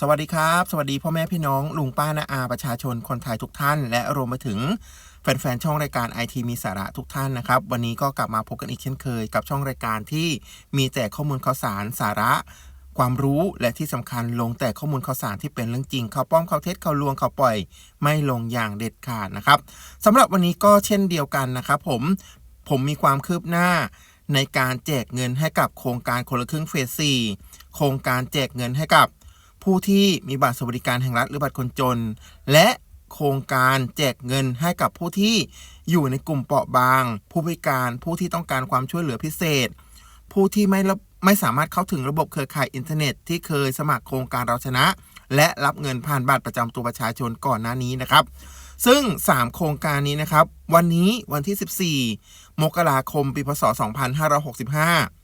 สวัสดีครับ สวัสดีพ่อแม่พี่น้อง ลุงป้านาอาประชาชนคนไทยทุกท่าน และรวมไปถึงแฟนๆ ช่องรายการไอทีมีสาระทุกท่านนะครับ วันนี้ก็กลับมาพบกันอีกเช่นเคย กับช่องรายการที่มีแต่ข้อมูลข่าวสารสาระ ความรู้และที่สำคัญลงแต่ข้อมูลข่าวสารที่เป็นเรื่องจริงข่าวป้อมข่าวเท็จข่าวลวงข่าวปล่อย ไม่ลงอย่างเด็ดขาดนะครับสำหรับวันนี้ก็เช่นเดียวกันนะครับผมผมมีความคืบหน้าในการแจกเงินให้กับโครงการคนละครึ่งเฟส4โครงการแจกเงินให้กับ ผู้ที่มีบัตรสวัสดิการแห่งรัฐหรือบัตรคนจน และโครงการแจกเงินให้กับผู้ที่อยู่ในกลุ่มเปราะบาง ผู้พิการผู้ที่ต้องการความช่วยเหลือพิเศษ ผู้ที่ไม่รับไม่สามารถเข้าถึงระบบเครือข่ายอินเทอร์เน็ต ที่เคยสมัครโครงการเราชนะ และรับเงินผ่านบัตรประจำตัวประชาชนก่อนหน้านี้นะครับ ซึ่ง 3 โครงการนี้นะครับ วันนี้วันที่ 14 มกราคมปีพศ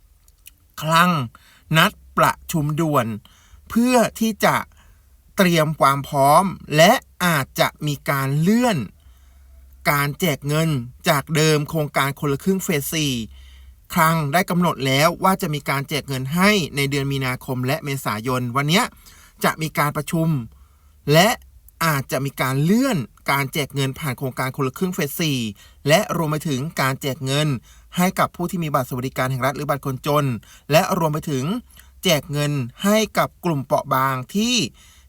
2565ครั้งนัดประชุมด่วน เพื่อที่จะเตรียมความพร้อม และอาจจะมีการเลื่อน การแจกเงินจากเดิมโครงการคนละครึ่งเฟส 4 ครั้งได้กำหนดแล้วว่าจะมีการแจกเงินให้ในเดือนมีนาคมและเมษายน วันนี้จะมีการประชุม และอาจจะมีการเลื่อนการแจกเงินผ่านโครงการคนละครึ่งเฟส 4 และรวมไปถึงการแจกเงินให้กับผู้ที่มีบัตรสวัสดิการแห่งรัฐหรือบัตรคนจน และรวมไปถึง แจกเงินให้กับกลุ่มเปราะบางที่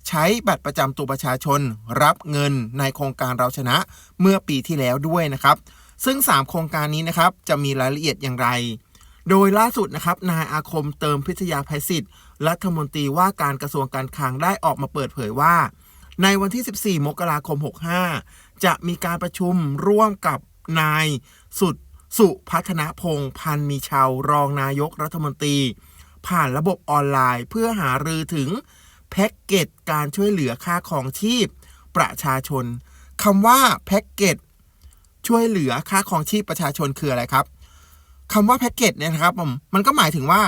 ใช้บัตรประจำตัวประชาชน รับเงินในโครงการเราชนะเมื่อปีที่แล้วด้วยนะครับ ซึ่ง 3 โครงการนี้นะครับจะมีรายละเอียดอย่างไร โดยล่าสุดนะครับนายอาคมเติมพิทยาภัยศิษย์รัฐมนตรีว่าการกระทรวงการคลังได้ออกมาเปิดเผยว่า ในวันที่ 14 มกราคม 65 จะมีการประชุมร่วมกับนายสุดสุพัฒนพงศ์พันมีชาวรองนายกรัฐมนตรี ผ่านระบบออนไลน์ เพื่อหารือถึงแพ็กเกจการช่วยเหลือค่าของชีพ ประชาชนคำว่าแพ็กเกจช่วยเหลือค่าของชีพประชาชนคืออะไรครับคำว่าแพ็กเกจเนี่ยนะครับผมมันก็หมายถึงว่า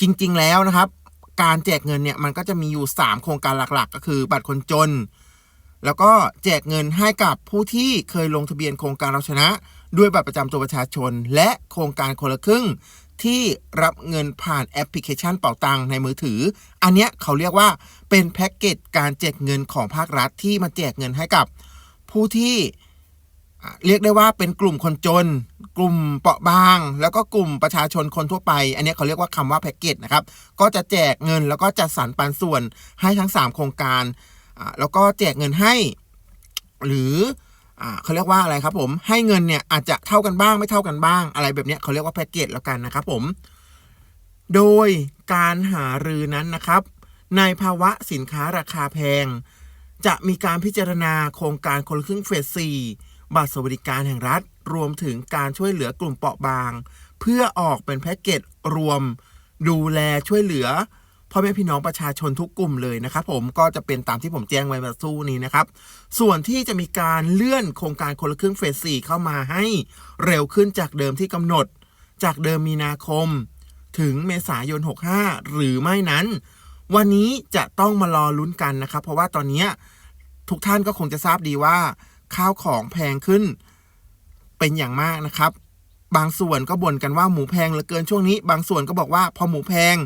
จริง ๆ แล้วนะครับ การแจกเงินเนี่ยมันก็จะมีอยู่ 3 โครงการหลักๆ ก็คือ บัตรคนจน แล้วก็แจกเงินให้กับผู้ที่เคยลงทะเบียนโครงการเราชนะ ด้วยบัตรประจำตัวประชาชน และโครงการคนละครึ่ง ที่รับเงินผ่านแอปพลิเคชันเป๋าตังในมือถือ อันเนี้ยเขาเรียกว่าเป็นแพ็กเกจการแจกเงินของภาครัฐที่มาแจกเงินให้กับผู้ที่เรียกได้ว่าเป็นกลุ่มคนจน กลุ่มเปราะบาง แล้วก็กลุ่มประชาชนคนทั่วไป อันนี้เขาเรียกว่าคำว่าแพ็กเกจนะครับ ก็จะแจกเงินแล้วก็จัดสรรปันส่วนให้ทั้ง 3 โครงการ แล้วก็แจกเงินให้ หรือ เขาเรียกว่าอะไรครับผมให้เงินเนี่ยอาจจะเท่ากันบ้างไม่เท่ากันบ้าง อะไรแบบเนี้ยเขาเรียกว่าแพ็กเกจแล้วกันนะครับผม โดยการหารือนั้นนะครับ ในภาวะสินค้าราคาแพง จะมีการพิจารณาโครงการคนละครึ่งเฟส4บัตรสวัสดิการแห่งรัฐ รวมถึงการช่วยเหลือกลุ่มเปราะบาง เพื่อออกเป็นแพ็กเกจรวม ดูแลช่วยเหลือ พ่อแม่พี่น้องประชาชนทุกกลุ่มเลยนะครับผมก็จะเป็นตามที่ผมแจ้งไว้เมื่อสักครู่นี้นะครับ ส่วนที่จะมีการเลื่อนโครงการคนละครึ่งเฟส 4 เข้ามาให้เร็วขึ้นจากเดิมที่กำหนด จากเดิมมีนาคม ถึงเมษายน 65 หรือไม่นั้น วันนี้จะต้องมารอลุ้นกันนะครับ เพราะว่าตอนนี้ทุกท่านก็คงจะทราบดีว่า ข้าวของแพงขึ้นเป็นอย่างมากนะครับ บางส่วนก็บ่นกันว่าหมูแพงเหลือเกินช่วงนี้ บางส่วนก็บอกว่าพอหมูแพง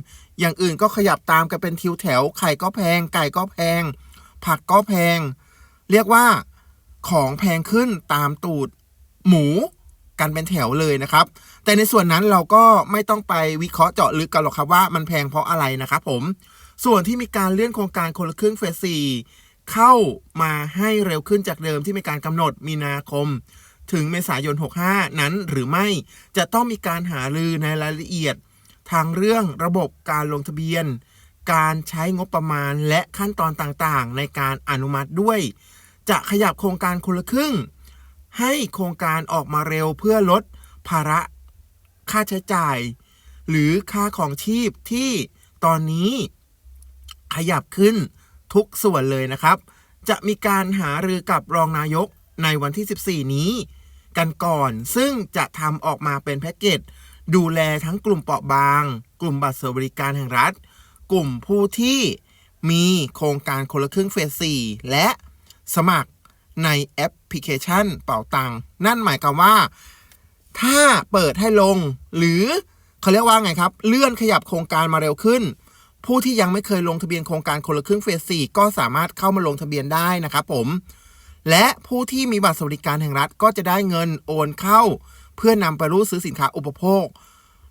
อย่างอื่นก็ขยับตามกันเป็นทิวแถว ไข่ก็แพง ไก่ก็แพง ผักก็แพง เรียกว่าของแพงขึ้นตามตูดหมูกันเป็นแถวเลยนะครับ แต่ในส่วนนั้นเราก็ไม่ต้องไปวิเคราะห์เจาะลึกกันหรอกครับว่ามันแพงเพราะอะไรนะครับผม ส่วนที่มีการเลื่อนโครงการคนละครึ่งเฟสสี่เข้ามาให้เร็วขึ้นจากเดิมที่มีการกำหนดมีนาคม ถึงเมษายน 65 นั้นหรือไม่จะต้องมีการหารือในรายละเอียด ทางเรื่องระบบการลงทะเบียน การใช้งบประมาณและขั้นตอนต่างๆ ในการอนุมัติด้วย จะขยับโครงการคนละครึ่ง ให้โครงการออกมาเร็วเพื่อลดภาระค่าใช้จ่าย หรือค่าของชีพที่ตอนนี้ขยับขึ้นทุกส่วนเลยนะครับ จะมีการหารือกับรองนายกในวันที่ 14 นี้ กันก่อน ซึ่งจะทำออกมาเป็นแพ็กเกจดูแลทั้งกลุ่มเปราะบาง กลุ่มบัตรสวัสดิการแห่งรัฐ กลุ่มผู้ที่มีโครงการคนละครึ่งเฟส 4 และสมัครในแอปพลิเคชันเป่าตังค์นั่นหมายความว่า ถ้าเปิดให้ลง หรือเขาเรียกว่าไงครับ เลื่อนขยับโครงการมาเร็วขึ้น ผู้ที่ยังไม่เคยลงทะเบียนโครงการคนละครึ่งเฟส 4 ก็สามารถเข้ามาลงทะเบียนได้นะครับผม และผู้ที่มีบัตรสวัสดิการแห่งรัฐก็จะได้เงินโอนเข้า เพื่อนำไปรูดซื้อสินค้าอุปโภค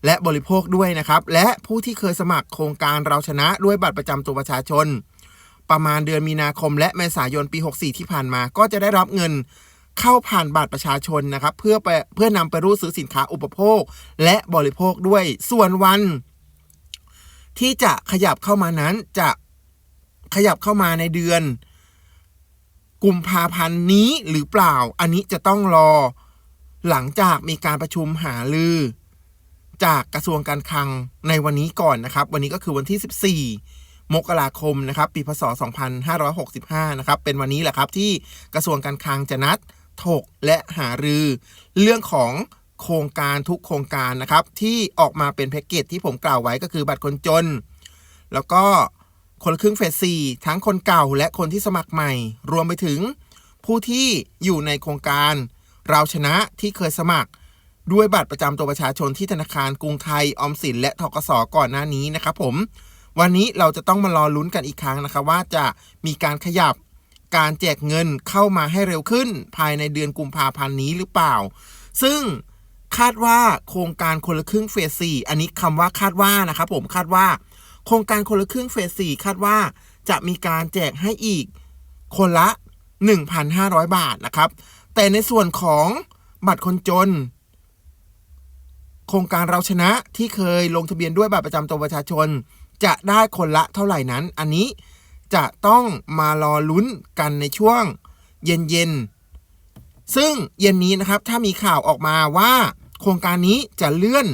และบริโภคด้วยนะครับ และผู้ที่เคยสมัครโครงการเราชนะด้วยบัตรประจำตัวประชาชน ประมาณเดือนมีนาคม และเมษายนปี 64 ที่ผ่านมา ก็จะได้รับเงินเข้าผ่านบัตรประชาชนนะครับ เพื่อไปเพื่อนำไปรูดซื้อสินค้าอุปโภค และบริโภคด้วยส่วนวัน ที่จะขยับเข้ามานั้นจะขยับเข้ามาในเดือน กุมภาพันธ์นี้หรือเปล่า อันนี้จะต้องรอ หลังจากมีการประชุมหาลือ จากกระทรวงการคลังในวันนี้ก่อนนะครับ วันนี้ก็คือวันที่ 14 มกราคมนะครับปีพศ 2565 นะครับ เป็นวันนี้แหละครับที่กระทรวงการคลังจะนัดถกและหารือ เรื่องของโครงการทุกโครงการนะครับ ที่ออกมาเป็นแพ็กเกจที่ผมกล่าวไว้ก็คือบัตรคนจน แล้วก็ คนละครึ่งเฟสสี่ทั้งคนเก่าและคนที่สมัครใหม่ รวมไปถึง ผู้ที่อยู่ในโครงการ เราชนะที่เคยสมัคร ด้วยบัตรประจำตัวประชาชนที่ธนาคารกรุงไทยออมสินและทกสก่อนหน้านี้นะครับผม วันนี้เราจะต้องมารอลุ้นกันอีกครั้งนะครับว่าจะมีการขยับการแจกเงินเข้ามาให้เร็วขึ้น ภายในเดือนกุมภาพันธ์นี้หรือเปล่า ซึ่งคาดว่าโครงการคนละครึ่งเฟสสี่อันนี้คำว่าคาดว่านะครับผมคาดว่า โครงการคนละครึ่งเฟสสี่คาดว่าจะมีการแจกให้อีกคนละ 1,500 บาทนะครับ แต่ในส่วนของบัตรคนจน โครงการเราชนะที่เคยลงทะเบียนด้วยบัตรประจำตัวประชาชน จะได้คนละเท่าไหร่นั้น อันนี้จะต้องมารอลุ้นกันในช่วงเย็นๆซึ่งเย็นนี้นะครับถ้ามีข่าวออกมาว่า โครงการนี้จะเลื่อน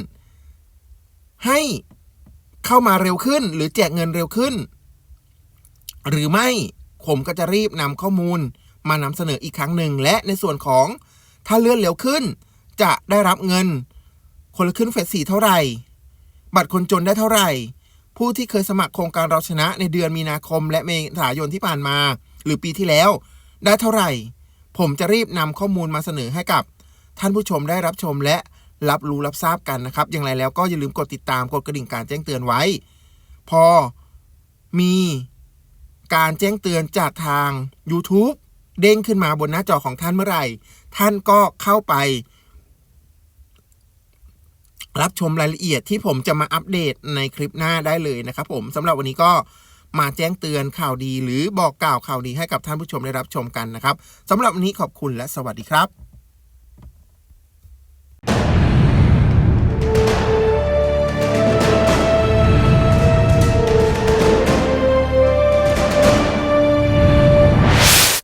ให้ เข้ามาเร็วขึ้น หรือแจกเงินเร็วขึ้น หรือไม่ผมก็จะรีบนำข้อมูลมานำเสนออีกครั้งหนึ่งและในส่วนของถ้าเลื่อนเร็วขึ้น จะได้รับเงิน คนละครึ่งเฟสสี่เท่าไหร่ บัตรคนจนได้เท่าไหร่ ผู้ที่เคยสมัครโครงการเราชนะในเดือนมีนาคม และเมษายนที่ผ่านมา หรือปีที่แล้ว ได้เท่าไหร่ ผมจะรีบนำข้อมูลมาเสนอให้กับ ท่านผู้ชมได้รับชมและ รับรู้รับทราบกันนะครับ อย่างไรแล้วก็อย่าลืมกดติดตามกดกระดิ่งการแจ้งเตือนไว้ พอมีการแจ้งเตือนจากทาง YouTube เด้งขึ้นมาบนหน้าจอของท่านเมื่อไหร่ ท่านก็เข้าไป รับชมรายละเอียดที่ผมจะมาอัปเดตในคลิปหน้าได้เลยนะครับ ผมสำหรับวันนี้ก็มาแจ้งเตือนข่าวดี หรือบอกกล่าวข่าวดีให้กับท่านผู้ชมได้รับชมกันนะครับสำหรับวันนี้ขอบคุณและสวัสดีครับ